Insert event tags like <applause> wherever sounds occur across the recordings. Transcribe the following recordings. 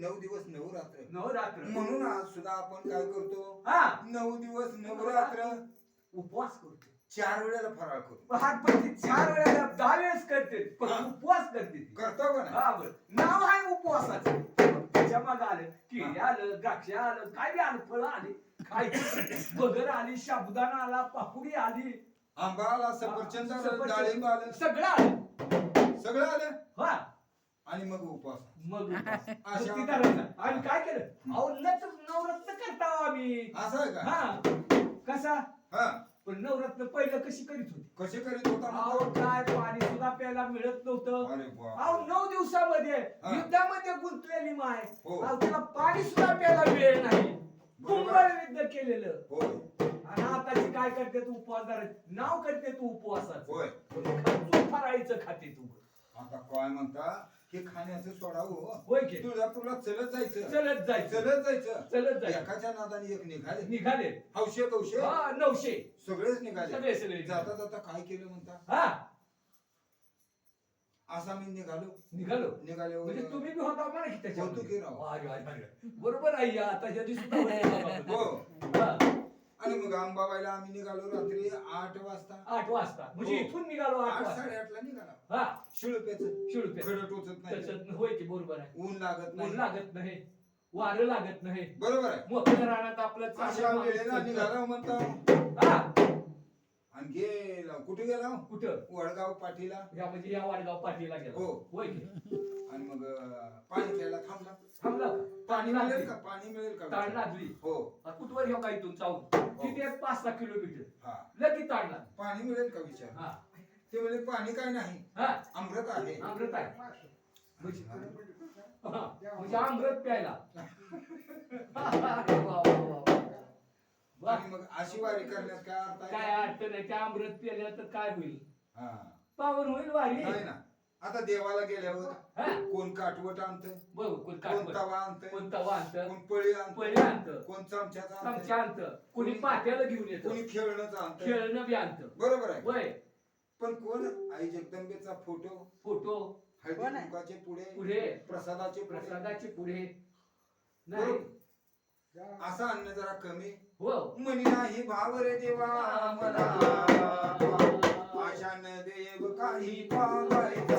नऊ दिवस नवरात्र. नवरात्र. म्हणून आज सुद्धा आपण काय करतो? हा. नऊ दिवस नवरात्र. उपवास करतो. चार वेळेला फराळ करतो. चार वेळेला दहा वेळेस करते. पण हा. उपवास करते ती. करतो का नाही? हा बरं. नाव आहे उपवासाचं. त्याच्यामागे आलं केळी आलं द्राक्ष आलं काय बी आलं फळं आली खायची बगर आली साबुदाणा आला पापुडी आली. आंबा आला सफरचंद आलं सफरचंद. डाळिंब आलं. सगळं आलं. सगळं आलं? हा. आणि मग उपवास. मग <laughs> उपवास. मग अशा- ती धरायचं. आम्ही काय केलं? अहो नच नवरत्न करता हो आम्ही. असं आहे का? हा. कसा? हा. पण नवरत्न पहिलं कशी करीत होती? कसे करीत होता अहो? काय पाणी सुद्धा प्यायला मिळत नव्हतं. अरे बाप. अहो नऊ दिवसामध्ये हा. युद्धामध्ये गुंतलेली माय. हो. अहो त्याला पाणी सुद्धा प्यायला वेळ नाही. बरोबर. कुंभळ युद्ध केलेलं. होय. आणि आताची काय करते तू उपवास नाव करते तू उपवासाचं. होय. तू फराळीचं खाते तू. आता काय म्हणता? हे खाण्याचं सोडावं. हो. होय की? तुळजापूरला चलत जायचं. चलत जायचं. चलत जायचं. चलत जायचं. एकाच्या नादाने एक निघाले. निघाले. हौशे हा नऊशे. सगळेच निघाले. सगळे सगळे. जाता जाता काय केलं म्हणता? हा. असा मी निघालो. निघालो. निघाले म्हणजे तुम्ही बी होता म्हणा की होतो. की राव. अरे, अरे, अरे. बरोबर आहे या आता ह्या दिवशी सुद्धा होते बाबा. हो हा. अंबाबाईला आम्ही निघालो रात्री आठ वाजता. आठ वाजता. म्हणजे हो. इथून निघालो आठ आठ वाजता. निघाला. हा. शिळपेच. शिळपे खडं टोचत नाही. त्याच्यात होय की बरोबर आहे. ऊन लागत ऊन नाही लागत नाही. वारं लागत नाही. बरोबर आहे. मोकळ्या रानात आपलं अशा वेळेला निघाला म्हणता. हा. आणि गेला कुठे गेला कुठं? वडगाव पाठीला. या म्हणजे या वाडगाव पाठीला गेला. हो. होय की? आणि मग अं, पाणी प्यायला थांबला. थांबला? पाणी. मिळेल का? पाणी मिळेल का? ताण लागली. हो. कुठवर ह्यो काय इथून चावून तिथे एक पाच सहा किलोमीटर. हा. लगेच ताण लागली. पाणी मिळेल का विचार? हा. ते म्हणजे पाणी काय नाही. हा. अमृत आहे. अमृत आहे. म्हणजे हा, म्हणजे अमृत प्यायला. <laughs> आणि मग अशी वारी करण्यात काय अर्थ आहे? काय अडचण नाही. त्या अमृत प्यायला तर काय होईल? हा. पावन होईल वारी. नाही ना. आता देवाला गेल्यावर कोण काटवट आणत बघ कोण कोण काटवत तवा आणत कोण तवा आणतं? कोण पळी आणत? पहिले आणतं. कोण चमच्याचा चमचा आणत आणतं. कोणी पाट्याला घेऊन येतं. कोणी खेळणं आणत खेळणं बी आणतं. बरोबर आहे. वय पण कोण? आई जगदंबेचा फोटो. फोटो. हळदी कोण आहे? कुंकाचे पुढे पुढे. प्रसादाचे पुढे. प्रसादाचे पुढे. नाही. असं आणणं जरा कमी. हो. म्हणी नाही भाव रे देवा मला आशान देव काही पावायचा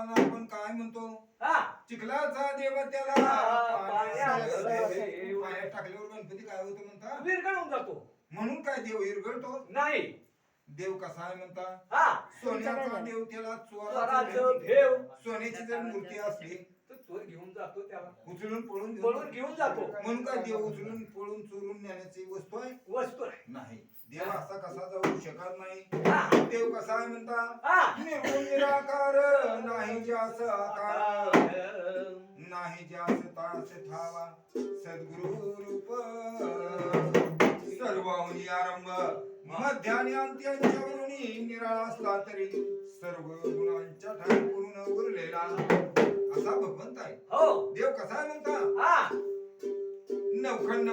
बाप्पांना आपण काय म्हणतो? हा. चिखलाचा देव त्याला. पाण्यात टाकल्यावर गणपती काय होतो म्हणता? विरघळून जातो. म्हणून काय देव इरगळतो नाही. देव कसा आहे म्हणता? हा. सोन्याचा देव त्याला चोराचं भेव. सोन्याची जर मूर्ती असली तर चोर घेऊन जातो त्याला. उचलून पळून घेऊन पळून घेऊन जातो. म्हणून काय देव उचलून पळून चोरून नेण्याची वस्तू आहे? वस्तू आहे. नाही. देव असा कसा जाऊ शकत नाही. देव कसा आहे म्हणता? निर्गुण निराकार नाही ज्यास आकार. नाही ज्यास तास ठावा. सद्गुरु रूप. आरंभ. मध्याने निराळा असला तरी सर्व गुणांच्या ठाई पूर्ण उरलेला असा भगवंत आहे. हो. देव कसा आहे म्हणता? नवखंड